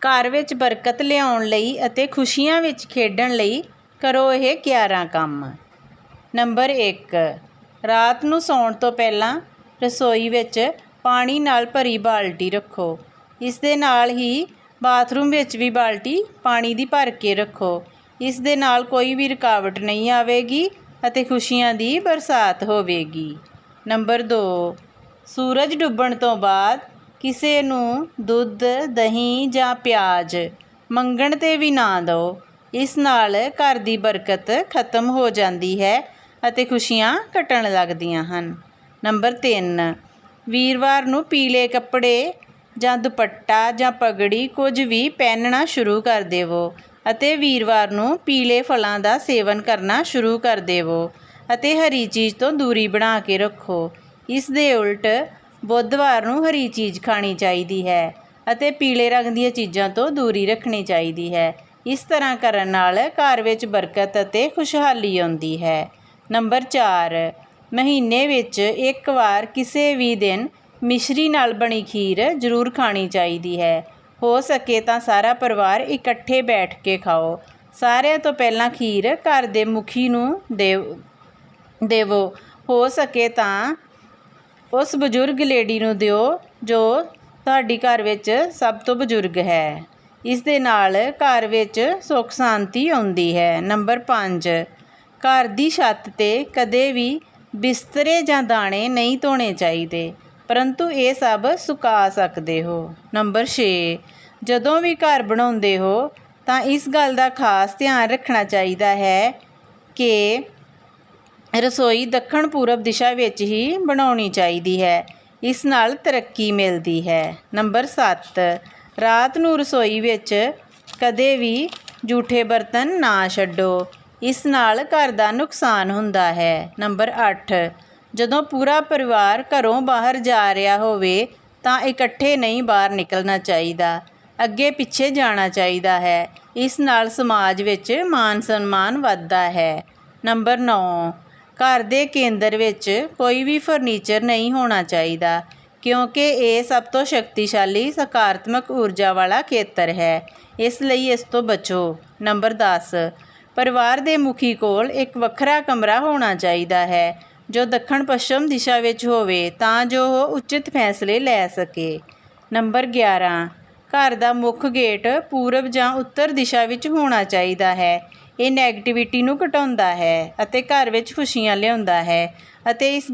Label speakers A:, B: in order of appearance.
A: ਘਰ ਵਿੱਚ ਬਰਕਤ ਲਿਆਉਣ ਲਈ ਅਤੇ ਖੁਸ਼ੀਆਂ ਵਿੱਚ ਖੇਡਣ ਲਈ ਕਰੋ ਇਹ 11 ਕੰਮ। ਨੰਬਰ 1 ਰਾਤ ਨੂੰ ਸੌਣ ਤੋਂ ਪਹਿਲਾਂ ਰਸੋਈ ਵਿੱਚ ਪਾਣੀ ਨਾਲ ਭਰੀ ਬਾਲਟੀ ਰੱਖੋ। ਇਸ ਦੇ ਨਾਲ ਹੀ ਬਾਥਰੂਮ ਵਿੱਚ ਵੀ ਬਾਲਟੀ ਪਾਣੀ ਦੀ ਭਰ ਕੇ ਰੱਖੋ। ਇਸ ਦੇ ਨਾਲ ਕੋਈ ਵੀ ਰੁਕਾਵਟ ਨਹੀਂ ਆਵੇਗੀ ਅਤੇ ਖੁਸ਼ੀਆਂ ਦੀ ਬਰਸਾਤ ਹੋਵੇਗੀ। ਨੰਬਰ 2 ਸੂਰਜ ਡੁੱਬਣ ਤੋਂ ਬਾਅਦ ਕਿਸੇ ਨੂੰ ਦੁੱਧ, ਦਹੀਂ ਜਾਂ ਪਿਆਜ਼ ਮੰਗਣ ਤੇ ਵੀ ਨਾ ਦਿਓ। ਇਸ ਨਾਲ ਘਰ ਦੀ ਬਰਕਤ ਖਤਮ ਹੋ ਜਾਂਦੀ ਹੈ ਅਤੇ ਖੁਸ਼ੀਆਂ ਘਟਣ ਲੱਗਦੀਆਂ ਹਨ। ਨੰਬਰ 3 ਵੀਰਵਾਰ ਨੂੰ ਪੀਲੇ ਕੱਪੜੇ ਜਾਂ ਦੁਪੱਟਾ ਜਾਂ ਪਗੜੀ ਕੁਝ ਵੀ ਪਹਿਨਣਾ ਸ਼ੁਰੂ ਕਰ ਦੇਵੋ ਅਤੇ ਵੀਰਵਾਰ ਨੂੰ ਪੀਲੇ ਫਲਾਂ ਦਾ ਸੇਵਨ ਕਰਨਾ ਸ਼ੁਰੂ ਕਰ ਦੇਵੋ ਅਤੇ ਹਰੀ ਚੀਜ਼ ਤੋਂ ਦੂਰੀ ਬਣਾ ਕੇ ਰੱਖੋ। ਇਸ ਦੇ ਉਲਟ ਬੁੱਧਵਾਰ ਨੂੰ ਹਰੀ ਚੀਜ਼ ਖਾਣੀ ਚਾਹੀਦੀ ਹੈ ਅਤੇ ਪੀਲੇ ਰੰਗ ਦੀਆਂ ਚੀਜ਼ਾਂ ਤੋਂ ਦੂਰੀ ਰੱਖਣੀ ਚਾਹੀਦੀ ਹੈ। ਇਸ ਤਰ੍ਹਾਂ ਕਰਨ ਨਾਲ ਘਰ ਵਿੱਚ ਬਰਕਤ ਅਤੇ ਖੁਸ਼ਹਾਲੀ ਆਉਂਦੀ ਹੈ। ਨੰਬਰ 4 ਮਹੀਨੇ ਵਿੱਚ ਇੱਕ ਵਾਰ ਕਿਸੇ ਵੀ ਦਿਨ ਮਿਸ਼ਰੀ ਨਾਲ ਬਣੀ ਖੀਰ ਜ਼ਰੂਰ ਖਾਣੀ ਚਾਹੀਦੀ ਹੈ। ਹੋ ਸਕੇ ਤਾਂ ਸਾਰਾ ਪਰਿਵਾਰ ਇਕੱਠੇ ਬੈਠ ਕੇ ਖਾਓ। ਸਾਰਿਆਂ ਤੋਂ ਪਹਿਲਾਂ ਖੀਰ ਘਰ ਦੇ ਮੁਖੀ ਨੂੰ ਦੇਵੋ। ਹੋ ਸਕੇ ਤਾਂ ਉਸ ਬਜ਼ੁਰਗ ਲੇਡੀ ਨੂੰ ਦਿਓ ਜੋ ਤੁਹਾਡੀ ਘਰ ਵਿੱਚ ਸਭ ਤੋਂ ਬਜ਼ੁਰਗ ਹੈ। ਇਸ ਦੇ ਨਾਲ ਘਰ ਵਿੱਚ ਸੁੱਖ ਸ਼ਾਂਤੀ ਆਉਂਦੀ ਹੈ। ਨੰਬਰ 5 ਘਰ ਦੀ ਛੱਤ ਤੇ ਕਦੇ ਵੀ ਬਿਸਤਰੇ ਜਾਂ ਦਾਣੇ ਨਹੀਂ ਧੋਣੇ ਚਾਹੀਦੇ, ਪਰੰਤੂ ਇਹ ਸਭ ਸੁਕਾ ਸਕਦੇ ਹੋ। ਨੰਬਰ 6 ਜਦੋਂ ਵੀ ਘਰ ਬਣਾਉਂਦੇ ਹੋ ਤਾਂ ਇਸ ਗੱਲ ਦਾ ਖਾਸ ਧਿਆਨ ਰੱਖਣਾ ਚਾਹੀਦਾ ਹੈ ਕਿ ਰਸੋਈ ਦੱਖਣ ਪੂਰਬ ਦਿਸ਼ਾ ਵਿੱਚ ਹੀ ਬਣਾਉਣੀ ਚਾਹੀਦੀ ਹੈ। ਇਸ ਨਾਲ ਤਰੱਕੀ ਮਿਲਦੀ ਹੈ। ਨੰਬਰ 7 ਰਾਤ ਨੂੰ ਰਸੋਈ ਵਿੱਚ ਕਦੇ ਵੀ ਜੂਠੇ ਬਰਤਨ ਨਾ ਛੱਡੋ। ਇਸ ਨਾਲ ਘਰ ਦਾ ਨੁਕਸਾਨ ਹੁੰਦਾ ਹੈ। ਨੰਬਰ 8 ਜਦੋਂ ਪੂਰਾ ਪਰਿਵਾਰ ਘਰੋਂ ਬਾਹਰ ਜਾ ਰਿਹਾ ਹੋਵੇ, ਤਾਂ ਇਕੱਠੇ ਨਹੀਂ ਬਾਹਰ ਨਿਕਲਣਾ ਚਾਹੀਦਾ। ਅੱਗੇ ਪਿੱਛੇ ਜਾਣਾ ਚਾਹੀਦਾ ਹੈ। ਇਸ ਨਾਲ ਸਮਾਜ ਵਿੱਚ ਮਾਨ ਸਨਮਾਨ ਵੱਧਦਾ ਹੈ। ਨੰਬਰ 9 ਘਰ ਦੇ ਕੇਂਦਰ ਵਿੱਚ ਕੋਈ ਵੀ ਫਰਨੀਚਰ ਨਹੀਂ ਹੋਣਾ ਚਾਹੀਦਾ, ਕਿਉਂਕਿ ਇਹ ਸਭ ਤੋਂ ਸ਼ਕਤੀਸ਼ਾਲੀ, ਸਕਾਰਾਤਮਕ ਊਰਜਾ ਵਾਲਾ ਖੇਤਰ ਹੈ। ਇਸ ਲਈ ਇਸ ਤੋਂ ਬਚੋ। ਨੰਬਰ 10 ਪਰਿਵਾਰ ਦੇ ਮੁਖੀ ਕੋਲ ਇੱਕ ਵੱਖਰਾ ਕਮਰਾ ਹੋਣਾ ਚਾਹੀਦਾ ਹੈ, ਜੋ ਦੱਖਣ ਪੱਛਮ ਦਿਸ਼ਾ ਵਿੱਚ ਹੋਵੇ ਤਾਂ ਜੋ ਉਹ ਉਚਿਤ ਫੈਸਲੇ ਲੈ ਸਕੇ। ਨੰਬਰ 11 ਘਰ ਦਾ ਮੁੱਖ ਗੇਟ ਪੂਰਬ ਜਾਂ ਉੱਤਰ ਦਿਸ਼ਾ ਵਿੱਚ ਹੋਣਾ ਚਾਹੀਦਾ ਹੈ। ਇਹ ਨੈਗੇਟਿਵਿਟੀ ਨੂੰ ਘਟਾਉਂਦਾ ਹੈ ਅਤੇ ਘਰ ਵਿੱਚ ਖੁਸ਼ੀਆਂ ਲਿਆਉਂਦਾ ਹੈ ਅਤੇ ਇਸ